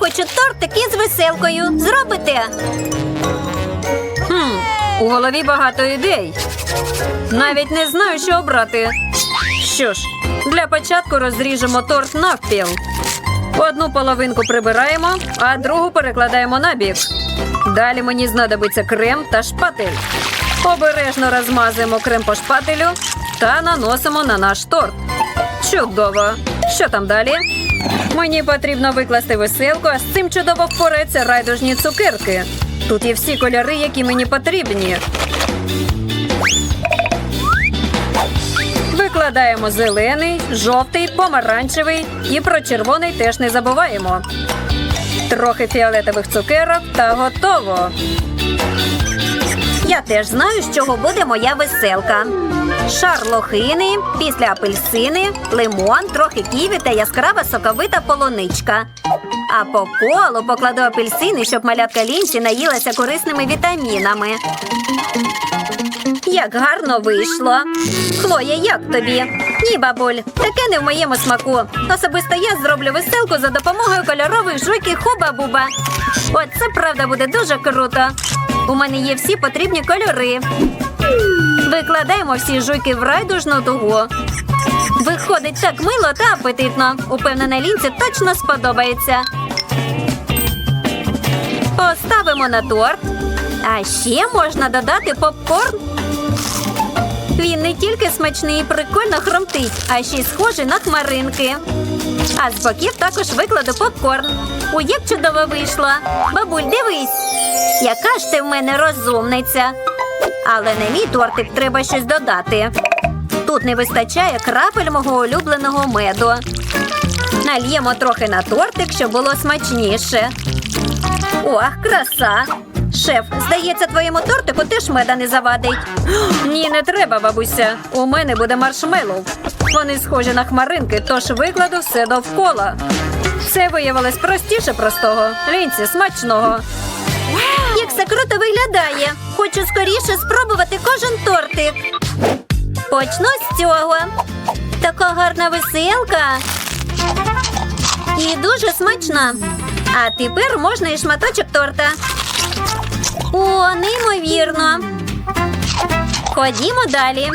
хочу тортик із веселкою. Зробите? Хм, у голові багато ідей. Навіть не знаю, що обрати. Що ж, для початку розріжемо торт навпіл. Одну половинку прибираємо, а другу перекладаємо на бік. Далі мені знадобиться крем та шпатель. Обережно розмазуємо крем по шпателю та наносимо на наш торт. Чудово! Що там далі? Мені потрібно викласти веселку, а з цим чудово впорається райдужні цукерки. Тут є всі кольори, які мені потрібні. Викладаємо зелений, жовтий, помаранчевий і про червоний теж не забуваємо. Трохи фіолетових цукерок та готово. Я теж знаю, з чого буде моя веселка. Шар лохини, після апельсини, лимон, трохи ківі та яскрава соковита полуничка. А по колу покладу апельсини, щоб малятка лінці наїлася корисними вітамінами. Як гарно вийшло. Хлоя, як тобі? Ні, бабуль, таке не в моєму смаку. Особисто я зроблю веселку за допомогою кольорових жуйки хуба-буба. От це правда буде дуже круто. У мене є всі потрібні кольори. Викладаємо всі жуйки в райдужну дугу. Виходить так мило та апетитно. Упевнена лінці точно сподобається. Поставимо на торт. А ще можна додати попкорн. Він не тільки смачний і прикольно хромтить, а ще й схожий на хмаринки. А з боків також викладу попкорн. У як чудово вийшло. Бабуль, дивись. Яка ж ти в мене розумниця. Але на мій тортик треба щось додати. Тут не вистачає крапель мого улюбленого меду. Нальємо трохи на тортик, щоб було смачніше. Ох, краса! Шеф, здається, твоєму тортику теж меда не завадить. Ні, не треба, бабуся. У мене буде маршмеллоу. Вони схожі на хмаринки, тож викладу все довкола. Це виявилось простіше простого. Лінці, смачного. Як це круто виглядає. Хочу скоріше спробувати кожен тортик. Почну з цього. Така гарна веселка. І дуже смачна. А тепер можна і шматочок торта. О, неймовірно. Ходімо далі.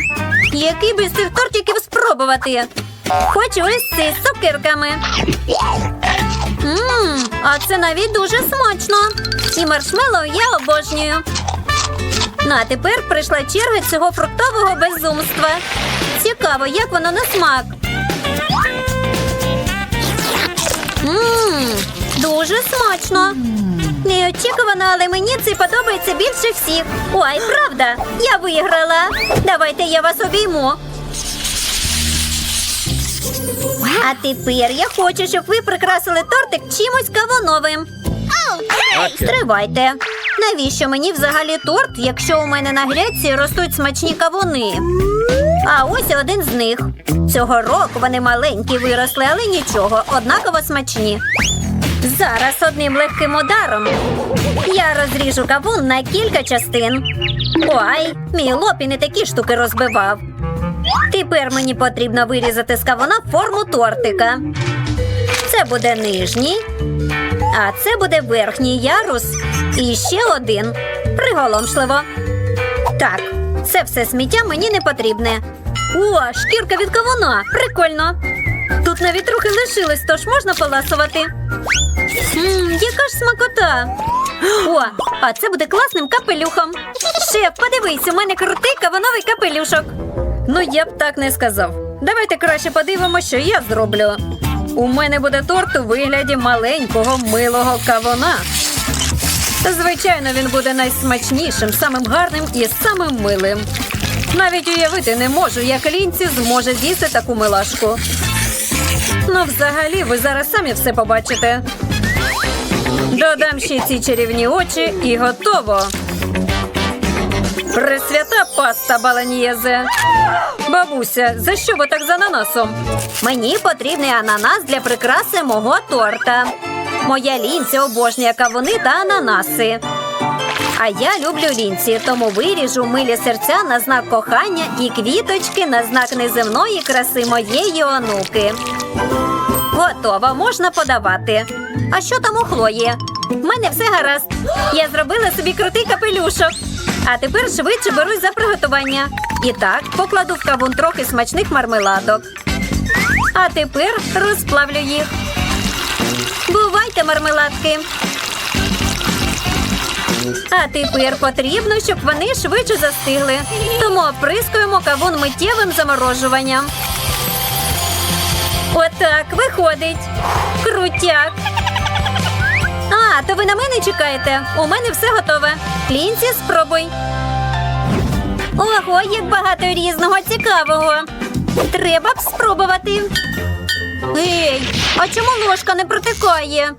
Який би з цих тортиків спробувати? Хочу ось цей з цукерками. Мм, а це навіть дуже смачно. І маршмеллоу я обожнюю. Ну, а тепер прийшла черга цього фруктового безумства. Цікаво, як воно на смак. Мм, дуже смачно. Неочікувано, але мені це подобається більше всіх. Ой, правда, я виграла. Давайте я вас обійму. А тепер я хочу, щоб ви прикрасили тортик чимось кавуновим. Стривайте. Навіщо мені взагалі торт, якщо у мене на грядці ростуть смачні кавуни? А ось один з них. Цього року вони маленькі виросли, але нічого, однаково смачні. Зараз одним легким ударом я розріжу кавун на кілька частин. Ой, мій лоб і не такі штуки розбивав. Тепер мені потрібно вирізати з кавуна форму тортика. Це буде нижній, а це буде верхній ярус. І ще один. Приголомшливо. Так, це все сміття мені не потрібне. О, шкірка від кавуна. Прикольно. Тут навіть трохи лишилось, тож можна поласувати. Мм, яка ж смакота. О, а це буде класним капелюхом. Шеф, подивись, у мене крутий кавуновий капелюшок. Ну, я б так не сказав. Давайте краще подивимося, що я зроблю. У мене буде торт у вигляді маленького милого кавуна. Звичайно, він буде найсмачнішим, самим гарним і самим милим. Навіть уявити не можу, як лінці зможе з'їсти таку милашку. Ну, взагалі, ви зараз самі все побачите. Додам ще ці чарівні очі і готово. Пресвята паста баланієзе. Бабуся, за що ви так з ананасом? Мені потрібний ананас для прикраси мого торта. Моя лінці обожнює кавуни та ананаси. А я люблю лінці, тому виріжу милі серця на знак кохання і квіточки на знак неземної краси моєї онуки. Готово, можна подавати. А що там у Хлої? У мене все гаразд. Я зробила собі крутий капелюшок. А тепер швидше берусь за приготування. І так, покладу в кавун трохи смачних мармеладок. А тепер розплавлю їх. Бувайте, мармеладки. А тепер потрібно, щоб вони швидше застигли. Тому оприскуємо кавун миттєвим заморожуванням. Отак виходить. Крутяк. То ви на мене чекаєте? У мене все готове. Клінці, спробуй. Ого, як багато різного цікавого. Треба б спробувати. Ей, а чому ложка не протикає?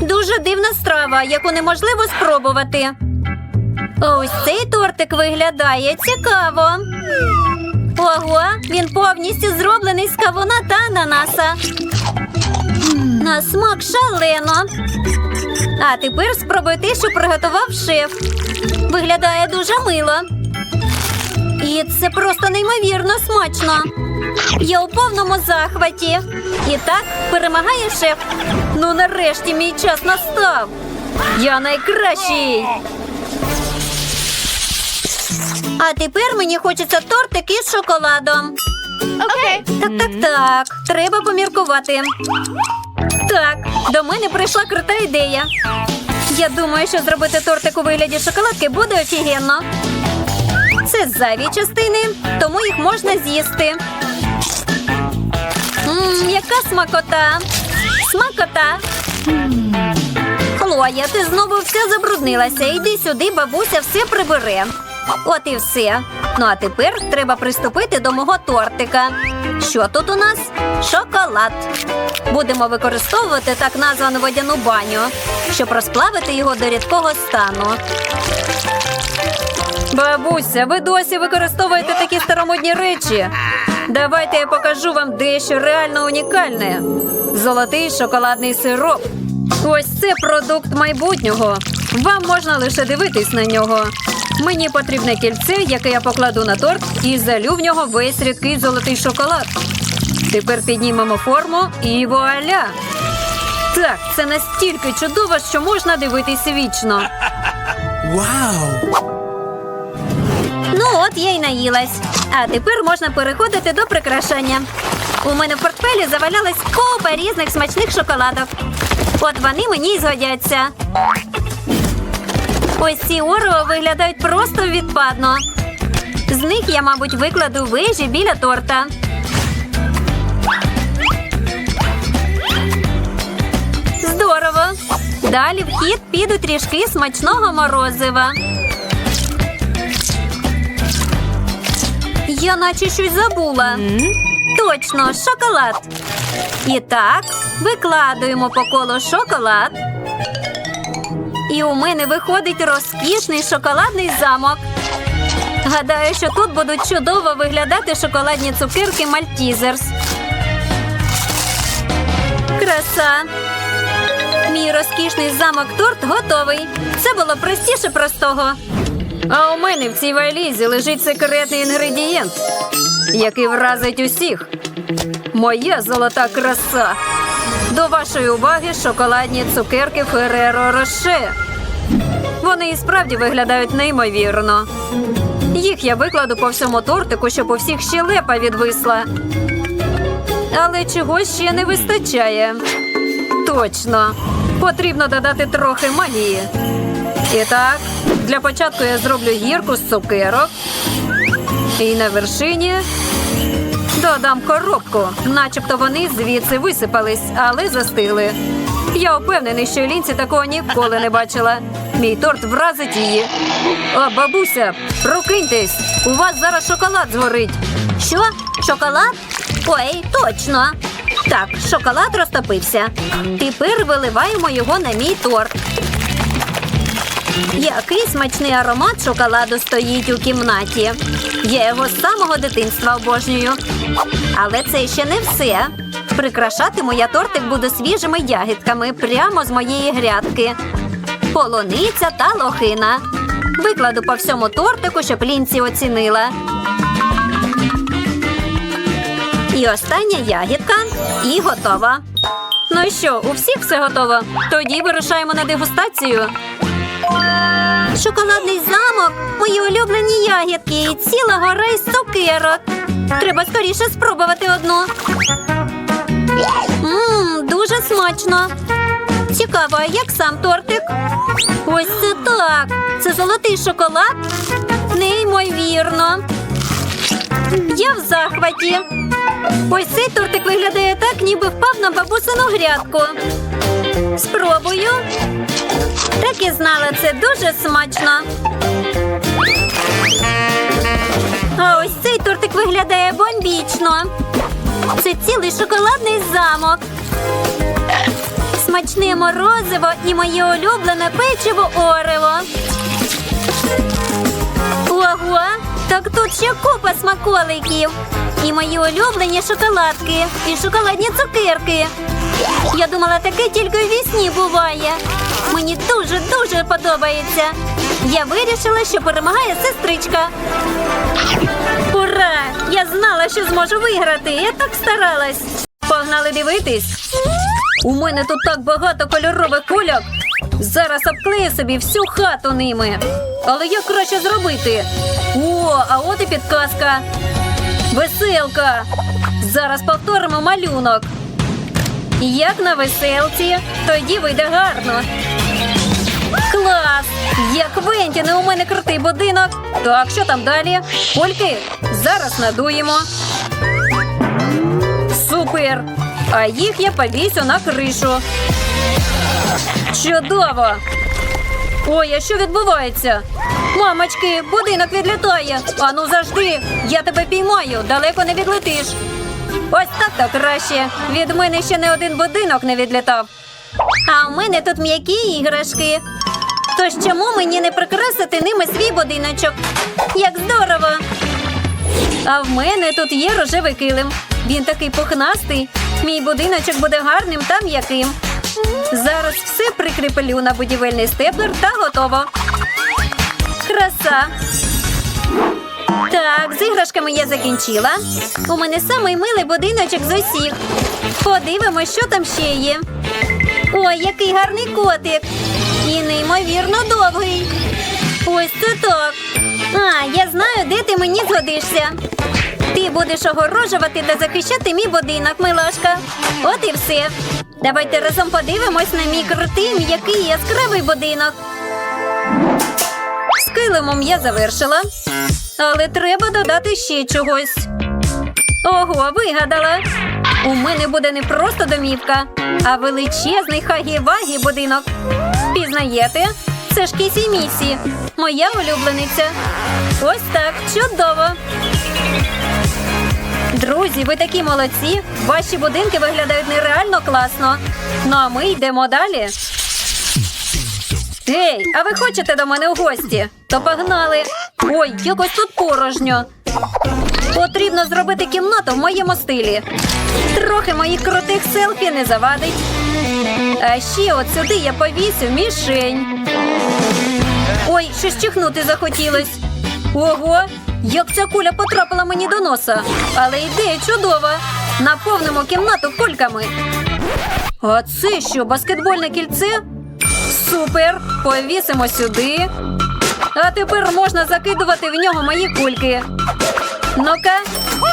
Дуже дивна страва, яку неможливо спробувати. Ось цей тортик виглядає цікаво. Ого, він повністю зроблений з кавуна та ананаса. На смак шалено. А тепер спробуй те, що приготував шеф. Виглядає дуже мило. І це просто неймовірно смачно. Я у повному захваті. І так перемагає шеф. Ну нарешті мій час настав. Я найкращий. А тепер мені хочеться тортик із шоколадом. Okay. Так, так, так. Треба поміркувати. Так, до мене прийшла крута ідея. Я думаю, що зробити тортик у вигляді шоколадки буде офігенно. Це зайві частини, тому їх можна з'їсти. Мм, яка смакота! Смакота! Хлоя, ти знову вся забруднилася. Йди сюди, бабуся все прибере. От і все. Ну а тепер треба приступити до мого тортика. Що тут у нас? Шоколад. Будемо використовувати так названу водяну баню, щоб розплавити його до рідкого стану. Бабуся, ви досі використовуєте такі старомодні речі. Давайте я покажу вам дещо реально унікальне. Золотий шоколадний сироп. Ось це продукт майбутнього. Вам можна лише дивитись на нього. Мені потрібне кільце, яке я покладу на торт, і залю в нього весь рідкий золотий шоколад. Тепер піднімемо форму і вуаля! Так, це настільки чудово, що можна дивитись вічно. Вау! Ну от я й наїлась. А тепер можна переходити до прикрашання. У мене в портфелі завалялась купа різних смачних шоколадок. От вони мені й згодяться. Ось ці орео виглядають просто відпадно. З них я, мабуть, викладу вежі біля торта. Здорово! Далі в хід підуть трішки смачного морозива. Я наче щось забула. Точно, шоколад. І так, викладуємо по колу шоколад. І у мене виходить розкішний шоколадний замок. Гадаю, що тут будуть чудово виглядати шоколадні цукерки Мальтізерс. Краса. Мій розкішний замок торт готовий. Це було простіше простого. А у мене в цій валізі лежить секретний інгредієнт, який вразить усіх. Моя золота краса. До вашої уваги шоколадні цукерки Фереро Роше. Вони і справді виглядають неймовірно. Їх я викладу по всьому тортику, щоб у всіх щелепа відвисла. Але чогось ще не вистачає. Точно. Потрібно додати трохи магії. І так, для початку я зроблю гірку з цукерок. І на вершині додам коробку, начебто вони звідси висипались, але застигли. Я впевнений, що Лінці такого ніколи не бачила. Мій торт вразить її. О, бабуся, прокиньтесь! У вас зараз шоколад згорить. Що? Шоколад? Ой, точно. Так, шоколад розтопився. Тепер виливаємо його на мій торт. Який смачний аромат шоколаду стоїть у кімнаті. Я його з самого дитинства обожнюю. Але це ще не все. Прикрашатиму я тортик буду свіжими ягідками прямо з моєї грядки. Полуниця та лохина. Викладу по всьому тортику, щоб лінці оцінила. І остання ягідка. І готова. Ну і що, у всіх все готово? Тоді вирушаємо на дегустацію. Шоколадний замок, мої улюблені ягідки і ціла гора із цукерок. Треба скоріше спробувати одну. Ммм, дуже смачно. Цікаво, як сам тортик? Ось це так. Це золотий шоколад? Неймовірно. Я в захваті. Ось цей тортик виглядає так, ніби впав на бабусину грядку. Спробую. Так і знала, це дуже смачно. А ось цей тортик виглядає бомбічно. Це цілий шоколадний замок. Смачне морозиво і моє улюблене печиво Орево. Ого, так тут ще купа смаколиків. І мої улюблені шоколадки, і шоколадні цукерки. Я думала, таке тільки у вісні буває. Мені дуже-дуже подобається. Я вирішила, що перемагає сестричка. Ура! Я знала, що зможу виграти. Я так старалась. Погнали дивитись. У мене тут так багато кольорових кульок. Зараз обклею собі всю хату ними. Але як краще зробити? О, а от і підказка. Веселка. Зараз повторимо малюнок. Як на веселці, тоді вийде гарно. Клас! Як Вентіне, у мене крутий будинок. Так, що там далі? Кульки? Зараз надуємо. Супер! А їх я повісю на кришу. Чудово! Ой, а що відбувається? Мамочки, будинок відлітає. Ану завжди. Я тебе піймаю, далеко не відлетиш. Ось так то краще. Від мене ще не один будинок не відлітав. А у мене тут м'які іграшки. Тож чому мені не прикрасити ними свій будиночок? Як здорово! А в мене тут є рожевий килим. Він такий пухнастий. Мій будиночок буде гарним та м'яким. Зараз все прикріплю на будівельний степлер та готово. Краса! Так, з іграшками я закінчила. У мене самий милий будиночок з усіх. Подивимось, що там ще є. Ой, який гарний котик. І неймовірно довгий. Ось це так. А, я знаю, де ти мені згодишся. Ти будеш огорожувати та захищати мій будинок, милашка. От і все. Давайте разом подивимось на мій крутий, м'який яскравий будинок. З килимом я завершила. Але треба додати ще чогось. Ого, вигадала. У мене буде не просто домівка, а величезний хагі-вагі будинок. Пізнаєте? Це ж Кісі Місі, моя улюблениця. Ось так, чудово. Друзі, ви такі молодці. Ваші будинки виглядають нереально класно. Ну а ми йдемо далі. Ей, а ви хочете до мене у гості? То погнали. Ой, якось тут порожньо. Потрібно зробити кімнату в моєму стилі. Трохи моїх крутих селфі не завадить. А ще от сюди я повісю мішень. Ой, щось чихнути захотілось. Ого, як ця куля потрапила мені до носа. Але ідея чудова. Наповнимо кімнату кульками. А це що, баскетбольне кільце? Супер! Повісимо сюди. А тепер можна закидувати в нього мої кульки. Ну-ка,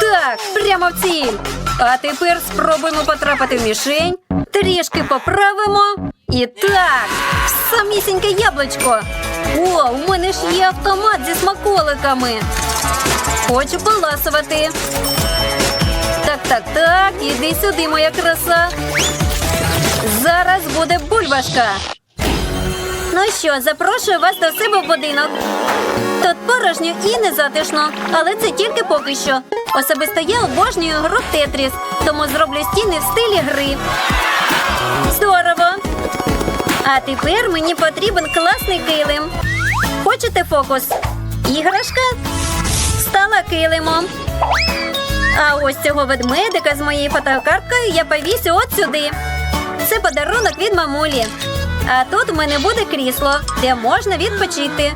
так, прямо в ціль. А тепер спробуємо потрапити в мішень. Трішки поправимо. І так, самісіньке яблучко. О, у мене ж є автомат зі смаколиками. Хочу поласувати. Так, так, так, іди сюди, моя краса. Зараз буде бульбашка. Ну що, запрошую вас до себе в будинок. Тут порожньо і незатишно, але це тільки поки що. Особисто я обожнюю гру Тетріс, тому зроблю стіни в стилі гри. Здорово! А тепер мені потрібен класний килим. Хочете фокус? Іграшка стала килимом. А ось цього ведмедика з моєю фотокарткою я повісю от сюди. Це подарунок від мамулі. А тут у мене буде крісло, де можна відпочити.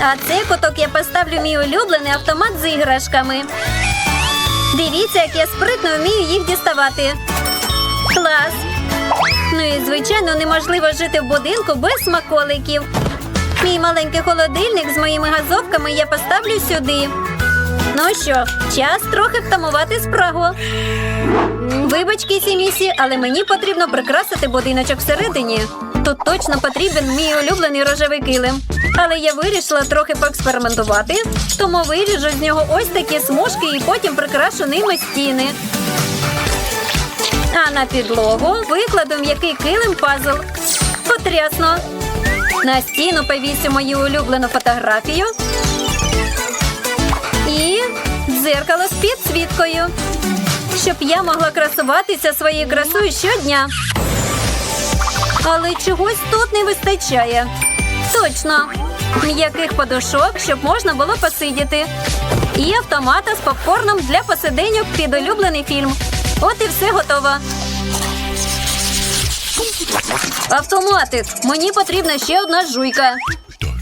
А цей куток я поставлю мій улюблений автомат з іграшками. Дивіться, як я спритно вмію їх діставати. Клас. Ну і звичайно неможливо жити в будинку без смаколиків. Мій маленький холодильник з моїми газовками я поставлю сюди. Ну що, час трохи втамувати спрагу. Вибач, Кісі Місі, але мені потрібно прикрасити будиночок всередині. Тут точно потрібен мій улюблений рожевий килим. Але я вирішила трохи поекспериментувати, тому виріжу з нього ось такі смужки і потім прикрашу ними стіни. А на підлогу викладу м'який килим пазл. Потрясно. На стіну повісю мою улюблену фотографію. Дзеркало з підсвіткою. Щоб я могла красуватися своєю красою щодня. Але чогось тут не вистачає. Точно. М'яких подушок, щоб можна було посидіти. І автомата з попкорном для посиденьок під улюблений фільм. От і все готово. Автоматик, мені потрібна ще одна жуйка.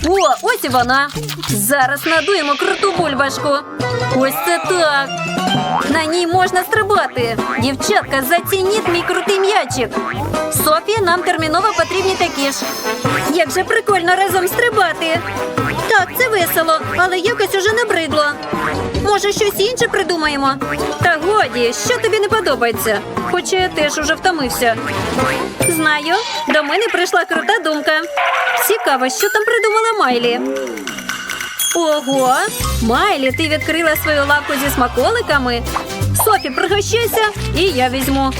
О, ось і вона. Зараз надуємо круту бульбашку. Ось це так. На ній можна стрибати. Дівчатка, зацініть мій крутий м'ячик. Софі, нам терміново потрібні такі ж. Як же прикольно разом стрибати. Так, це весело, але якось уже набридло. Може, щось інше придумаємо? Та годі, що тобі не подобається? Хоча я теж уже втомився. Знаю, до мене прийшла крута думка. Цікаво, що там придумала Майлі. Ого, Майлі, ти відкрила свою лавку зі смаколиками. Софі, пригощайся, і я візьму.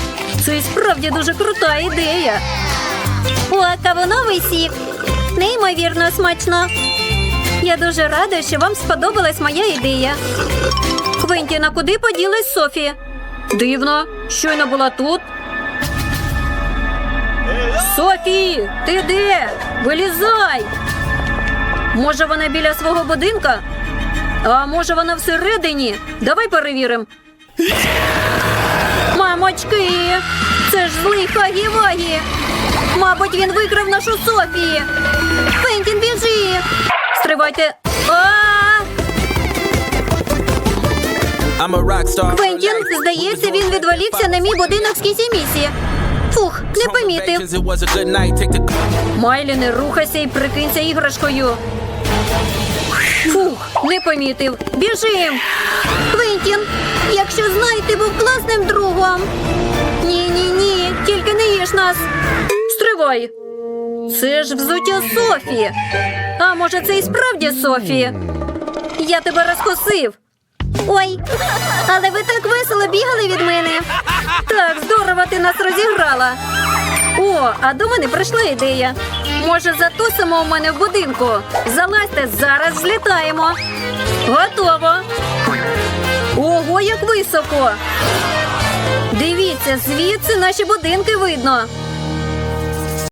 Це справді дуже крута ідея. О, кавуновий сік. Неймовірно смачно. Я дуже рада, що вам сподобалась моя ідея. Квентіна, куди поділась Софі? Дивно, щойно була тут. Софі, ти де? Вилізай! Може, вона біля свого будинка? А може вона всередині? Давай перевіримо. Мамочки, це ж злий Хагі-Вагі. Мабуть, він викрав нашу Софі. Фентін, біжи. Стривайте. Фентін, здається, він відволікся на мій будинок з кісімісі. Фух, не помітив. Майлі, не рухайся і прикинься іграшкою. Фух, не помітив. Біжим. Квентін, якщо знай, ти був класним другом. Ні, ні, ні, тільки не їж нас. Стривай. Це ж взуття Софі. А може, це і справді Софі? Я тебе розкусив. Ой, але ви так весело бігали від мене. Так, здорово ти нас розіграла. О, а до мене прийшла ідея. Може, затусимо у мене в будинку. Залазьте, зараз злітаємо. Готово. Ого, як високо. Дивіться, звідси наші будинки видно.